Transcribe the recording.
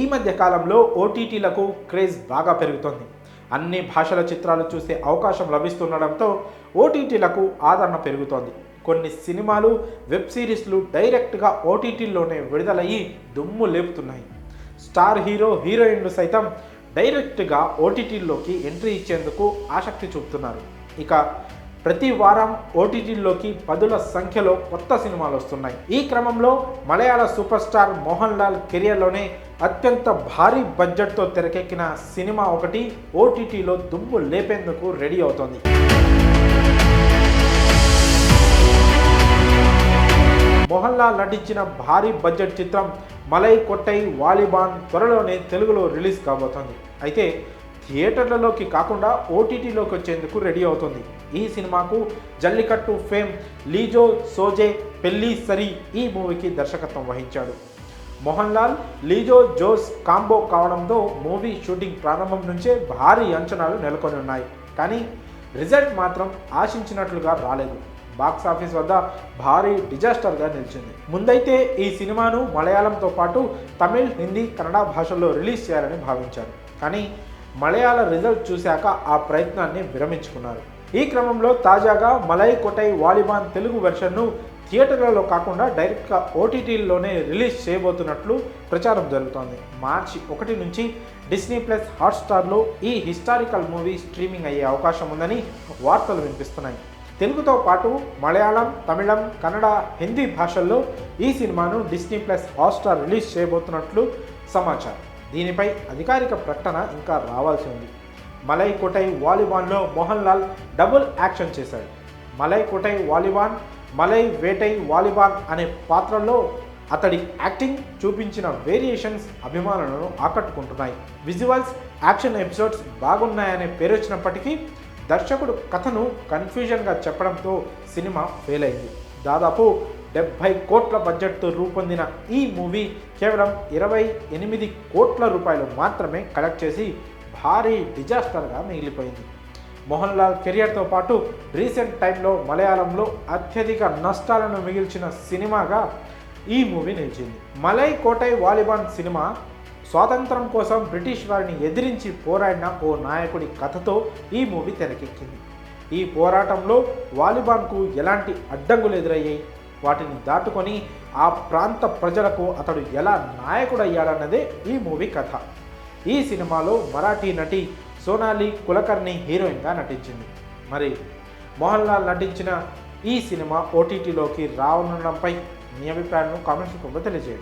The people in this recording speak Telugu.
ఈ మధ్య కాలంలో ఓటీటీలకు క్రేజ్ బాగా పెరుగుతోంది. అన్ని భాషల చిత్రాలు చూసే అవకాశం లభిస్తుండడంతో ఓటీటీలకు ఆదరణ పెరుగుతోంది. కొన్ని సినిమాలు వెబ్ సిరీస్లు డైరెక్ట్గా ఓటీటీలోనే విడుదలయ్యి దుమ్ము లేపుతున్నాయి. స్టార్ హీరో హీరోయిన్లు సైతం డైరెక్ట్గా ఓటీటీల్లోకి ఎంట్రీ ఇచ్చేందుకు ఆసక్తి చూపుతున్నారు. ఇక ప్రతి వారం ఓటీటీల్లోకి పదుల సంఖ్యలో కొత్త సినిమాలు వస్తున్నాయి. ఈ క్రమంలో మలయాళ సూపర్ స్టార్ మోహన్ లాల్ కెరియర్లోనే అత్యంత భారీ బడ్జెట్తో తెరకెక్కిన సినిమా ఒకటి ఓటీటీలో దుమ్ము లేపేందుకు రెడీ అవుతోంది. మోహన్ లాల్ నటించిన భారీ బడ్జెట్ చిత్రం మలై కొట్టై వాలిబాన్ త్వరలోనే తెలుగులో రిలీజ్ కాబోతోంది. అయితే థియేటర్లలోకి కాకుండా ఓటీటీలోకి వచ్చేందుకు రెడీ అవుతుంది. ఈ సినిమాకు జల్లికట్టు ఫేమ్ లీజో సోజే పెళ్ళి సరి ఈ మూవీకి దర్శకత్వం వహించాడు. మోహన్ లాల్ లీజో జోస్ కాంబో కావడంతో మూవీ షూటింగ్ ప్రారంభం నుంచే భారీ అంచనాలు నెలకొని ఉన్నాయి. కానీ రిజల్ట్ మాత్రం ఆశించినట్లుగా రాలేదు. బాక్స్ ఆఫీస్ వద్ద భారీ డిజాస్టర్గా నిలిచింది. ముందైతే ఈ సినిమాను మలయాళంతో పాటు తమిళ్ హిందీ కన్నడ భాషల్లో రిలీజ్ చేయాలని భావించారు. కానీ మలయాళ రిజల్ట్ చూశాక ఆ ప్రయత్నాన్ని విరమించుకున్నారు. ఈ క్రమంలో తాజాగా మలై కొటై వాలిబాన్ తెలుగు వెర్షన్ను థియేటర్లలో కాకుండా డైరెక్ట్గా ఓటీటీల్లోనే రిలీజ్ చేయబోతున్నట్లు ప్రచారం జరుగుతోంది. మార్చి ఒకటి నుంచి డిస్నీ ప్లస్ హాట్స్టార్లో ఈ హిస్టారికల్ మూవీ స్ట్రీమింగ్ అయ్యే అవకాశం ఉందని వార్తలు వినిపిస్తున్నాయి. తెలుగుతో పాటు మలయాళం తమిళం కన్నడ హిందీ భాషల్లో ఈ సినిమాను డిస్నీ ప్లస్ హాట్స్టార్ రిలీజ్ చేయబోతున్నట్లు సమాచారం. దీనిపై అధికారిక ప్రకటన ఇంకా రావాల్సి ఉంది. మలై కొటై వాలిబాన్లో మోహన్ లాల్ డబుల్ యాక్షన్ చేశాడు. మలై కొటై వాలిబాన్ మలై వేటై వాలిబాన్ అనే పాత్రల్లో అతడి యాక్టింగ్ చూపించిన వేరియేషన్స్ అభిమానులను ఆకట్టుకుంటున్నాయి. విజువల్స్ యాక్షన్ ఎపిసోడ్స్ బాగున్నాయనే పేరు వచ్చినప్పటికీ దర్శకుడు కథను కన్ఫ్యూజన్గా చెప్పడంతో సినిమా ఫెయిల్ అయింది దాదాపు డెబ్భై కోట్ల బడ్జెట్తో రూపొందిన ఈ మూవీ కేవలం ఇరవై ఎనిమిది కోట్ల రూపాయలు మాత్రమే కలెక్ట్ చేసి భారీ డిజాస్టర్గా మిగిలిపోయింది. మోహన్ లాల్ కెరియర్తో పాటు రీసెంట్ టైంలో మలయాళంలో అత్యధిక నష్టాలను మిగిల్చిన సినిమాగా ఈ మూవీ నిలిచింది. మలై కోటై వాలిబాన్ సినిమా స్వాతంత్రం కోసం బ్రిటిష్ వారిని ఎదిరించి పోరాడిన ఓ నాయకుడి కథతో ఈ మూవీ తెరకెక్కింది. ఈ పోరాటంలో వాలిబాన్కు ఎలాంటి అడ్డంకులు ఎదురయ్యాయి? వాటిని దాటుకొని ఆ ప్రాంత ప్రజలకు అతడు ఎలా నాయకుడయ్యాడన్నదే ఈ మూవీ కథ. ఈ సినిమాలో మరాఠీ నటి సోనాలి కులకర్ణి హీరోయిన్గా నటించింది. మరి మోహన్ లాల్ నటించిన ఈ సినిమా ఓటీటీలోకి రానుండడంపై మీ అభిప్రాయాలను కామెంట్స్ రూపంలో తెలియజేయండి.